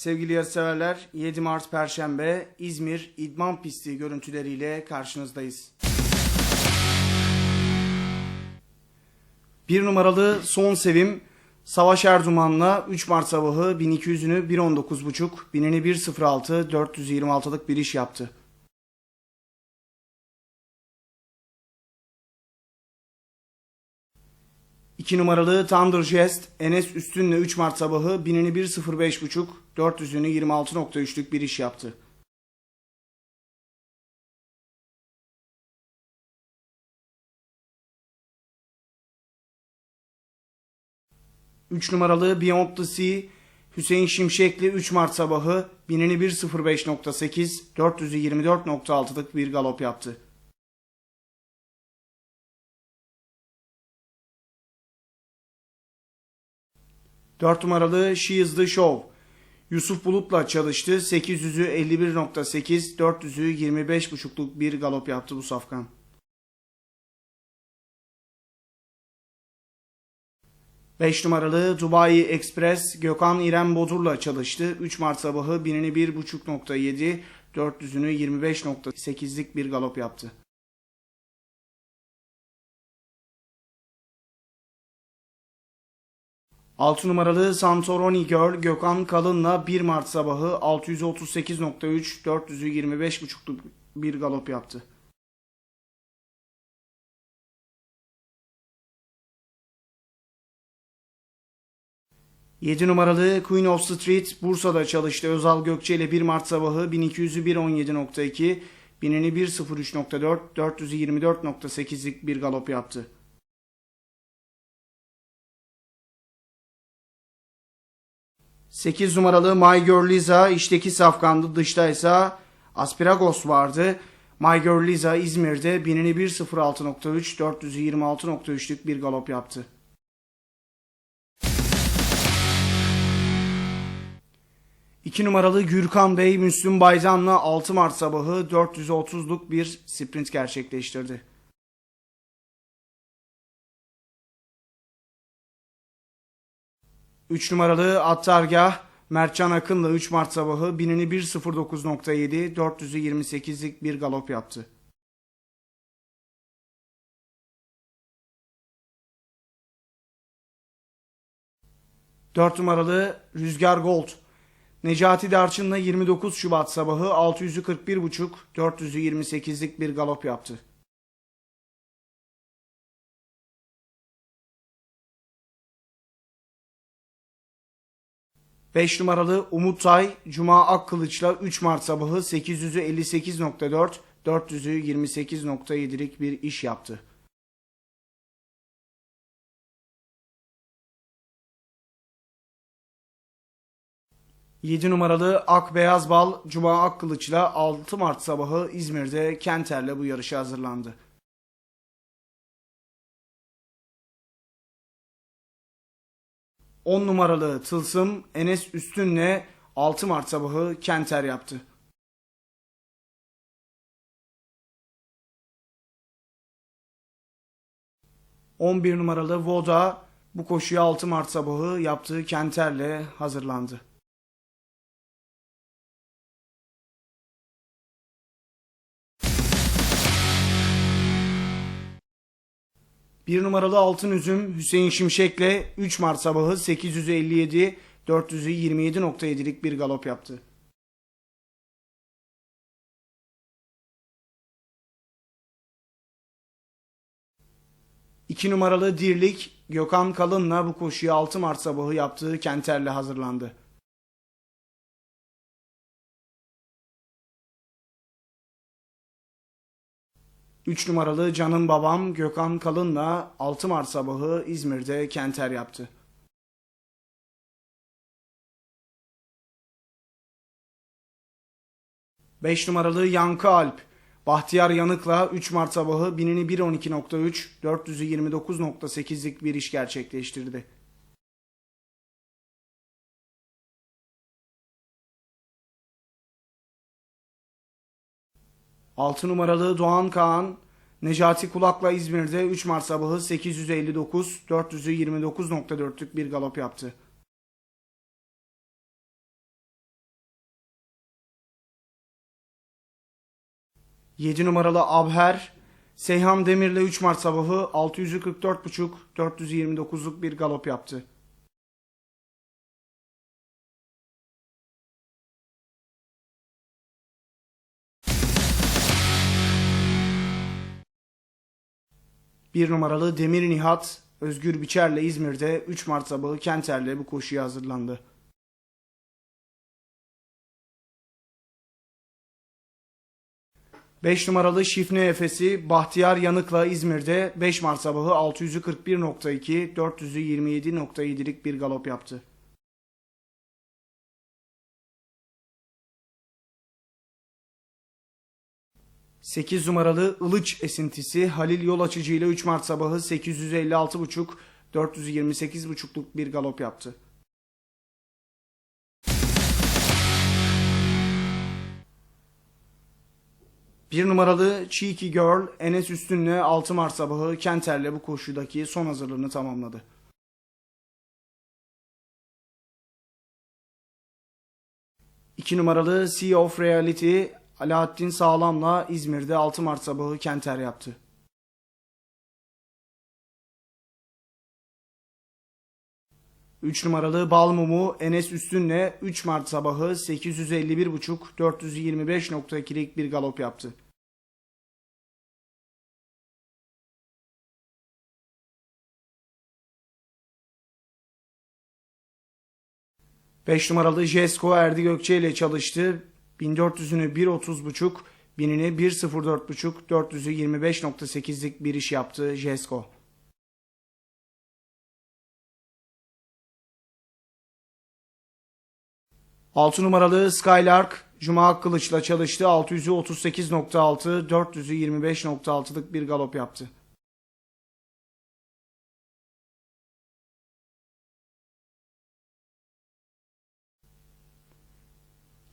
Sevgili yarışseverler 7 Mart Perşembe İzmir İdman Pisti görüntüleriyle karşınızdayız. Bir numaralı Son Sevim Savaş Erduman'la 3 Mart sabahı 1200'ünü 1.19.5, 1000'ini 1.06, 426'lık bir iş yaptı. İki numaralı Thunder Jest Enes Üstün'le 3 Mart sabahı 1000'ini 1.05.5, 400'ünü 26.3'lük bir iş yaptı. Üç numaralı Beyond the Sea Hüseyin Şimşekli 3 Mart sabahı 1000'ini 1.05.8, 400'ü 24.6'lık bir galop yaptı. Dört numaralı She is the Show. Yusuf Bulut'la çalıştı. 800'ü 51.8, 400'ü 25.5'luk bir galop yaptı bu safkan. Beş numaralı Dubai Express Gökhan İrem Bodur'la çalıştı. 3 Mart sabahı 1000'ini 1.5.7, 400'ünü 25.8'lik bir galop yaptı. 6 numaralı Santorini Girl Gökhan Kalın'la 1 Mart sabahı 638.3 400'ü 25.5'luk bir galop yaptı. Yedi numaralı Queen of Street Bursa'da çalıştı. Özal Gökçe ile 1 Mart sabahı 1200'ü 1.17.2, 1000'ini 1.03.4, 400'ü 24.8'lik bir galop yaptı. 8 numaralı My Girl Liza içteki safkandı dıştaysa Aspiragos vardı. My Girl Liza İzmir'de 1000'ini 1.06.3 400'ü 26.3'lük bir galop yaptı. İki numaralı Gürkan Bey Müslüm Baycan'la 6 Mart sabahı 430'luk bir sprint gerçekleştirdi. 3 numaralı Attargah Mertcan Akın'la 3 Mart sabahı 1000'ini 1.09.7 400'ü 28'lik bir galop yaptı. Dört numaralı Rüzgar Gold Necati Darçın'la 29 Şubat sabahı 600'ü 41.5 400'ü 28'lik bir galop yaptı. 5 numaralı Umut Tay Cuma Akkılıç'la 3 Mart sabahı 800'ü 58.4, 400'ü 28.7'lik bir iş yaptı. Yedi numaralı Ak Beyaz Bal Cuma Akkılıç'la 6 Mart sabahı İzmir'de Kenter'le bu yarışa hazırlandı. 10 numaralı Tılsım Enes Üstün'le 6 Mart sabahı Kenter yaptı. ...11 numaralı Voda bu koşuya 6 Mart sabahı yaptığı Kenter'le hazırlandı. Bir numaralı Altın Üzüm Hüseyin Şimşek'le 3 Mart sabahı 857 400'ü 27.7'lik bir galop yaptı. İki numaralı Dirlik Gökhan Kalın'la bu koşuya 6 Mart sabahı yaptığı Kenter'le hazırlandı. 3 numaralı Canım Babam Gökhan Kalın'la 6 Mart sabahı İzmir'de Kenter yaptı. Beş numaralı Yankı Alp Bahtiyar Yanık'la 3 Mart sabahı 1000'ini 1.12.3 400'ü 29.8'lik bir iş gerçekleştirdi. 6 numaralı Doğan Kaan, Necati Kulak'la İzmir'de 3 Mart sabahı 859, 400'ü bir galop yaptı. Yedi numaralı Abher, Seyhan Demir'le 3 Mart sabahı 644.5, 429'luk bir galop yaptı. Bir numaralı Demir Nihat, Özgür Biçer'le İzmir'de 3 Mart sabahı Kenter'le bu koşuya hazırlandı. Beş numaralı Şifne Efes'i Bahtiyar Yanık'la İzmir'de 5 Mart sabahı 641.2 427.7'lik bir galop yaptı. 8 numaralı Ilıç esintisi Halil Yol Açıcı ile 3 Mart sabahı 856.5 428.5'luk bir galop yaptı. Bir numaralı Cheeky Girl Enes Üstün'le 6 Mart sabahı Kenter'le bu koşudaki son hazırlığını tamamladı. İki numaralı Sea of Reality Alaaddin Sağlam'la İzmir'de 6 Mart sabahı Kenter yaptı. Üç numaralı Balmumu Enes Üstün'le 3 Mart sabahı 851.5 425.2'lik bir galop yaptı. Beş numaralı Jesko Erdi Gökçe ile çalıştı. 1400'ünü 1.30.5, 1000'ini 1.04.5, 400'ü 25.8'lik bir iş yaptı Jesko. Altı numaralı Skylark Cuma Kılıç'la çalıştı. 600'ü 38.6, 400'ü 25.6'lık bir galop yaptı.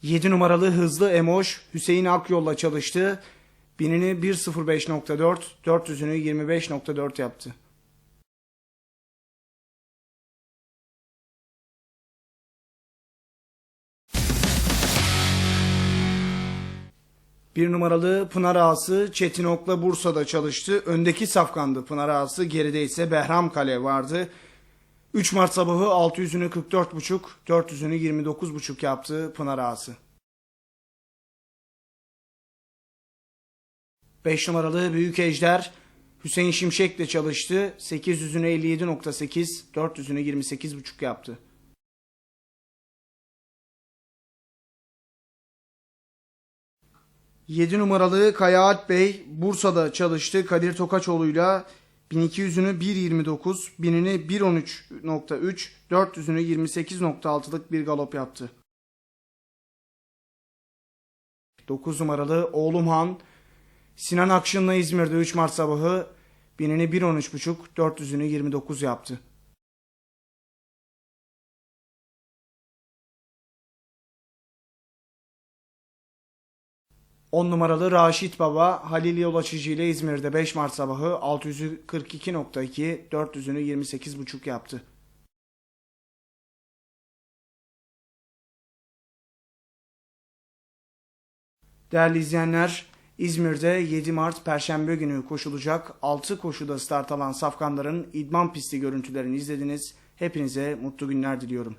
Yedi numaralı hızlı Emoş Hüseyin Akyol'la çalıştı. Binini 1.05.4, 400'ünü 25.4 yaptı. Bir numaralı Pınar Ağası Çetin Ok'la Bursa'da çalıştı. Öndeki safkandı Pınar Ağası, geride ise Behram Kale vardı. 3 Mart sabahı 600'ünü 44.5, 400'ünü 29.5 yaptı Pınar Ağası. 5 numaralı Büyük Ejder Hüseyin Şimşek'le çalıştı. 800'ünü 57.8, 400'ünü 28.5 yaptı. Yedi numaralı Kaya Alp Bey Bursa'da çalıştı. Kadir Tokaçoğlu'yla 1200'ünü 1.29, 1000'ini 1.13.3, 400'ünü 28.6'lık bir galop yaptı. 9 numaralı Oğlum Han Sinan Akşın'la İzmir'de 3 Mart sabahı 1000'ini 1.13.5, 400'ünü 29 yaptı. On numaralı Raşit Baba Halil Yol Açıcı ile İzmir'de 5 Mart sabahı 600'ü 42.2, 400'ünü 28.5 yaptı. Değerli izleyenler, İzmir'de 7 Mart Perşembe günü koşulacak 6 koşuda start alan safkanların idman pisti görüntülerini izlediniz. Hepinize mutlu günler diliyorum.